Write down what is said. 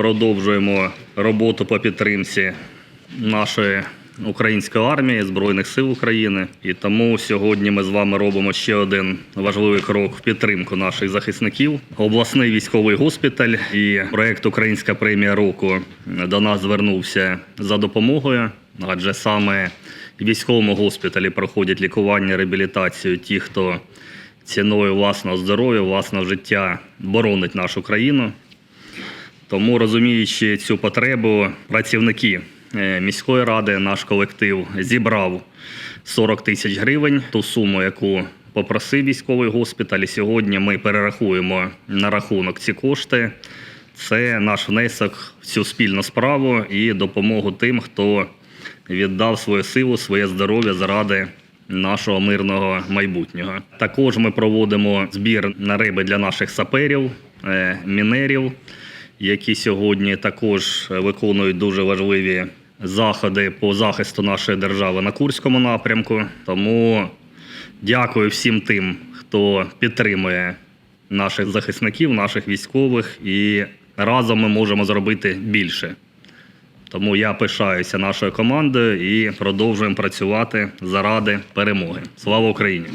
продовжуємо роботу по підтримці нашої української армії, Збройних сил України. І тому сьогодні ми з вами робимо ще один важливий крок в підтримку наших захисників. Обласний військовий госпіталь і проект Українська премія року до нас звернувся за допомогою, адже саме в військовому госпіталі проходять лікування, реабілітацію ті, хто ціною власного здоров'я, власного життя боронить нашу країну. Тому розуміючи цю потребу, працівники е, міської ради, наш колектив зібрав 40 тисяч гривень, ту суму, яку попросив військовий госпіталь. І сьогодні ми перерахуємо на рахунок ці кошти. Це наш внесок в цю спільну справу і допомогу тим, хто віддав свою силу, своє здоров'я заради нашого мирного майбутнього. Також ми проводимо збір на риби для наших саперів, е, мінерів, які сьогодні також виконують дуже важливі заходи по захисту нашої держави на Курському напрямку. Тому дякую всім тим, хто підтримує наших захисників, наших військових, і разом ми можемо зробити більше. Тому я пишаюся нашою командою і продовжуємо працювати заради перемоги. Слава Україні!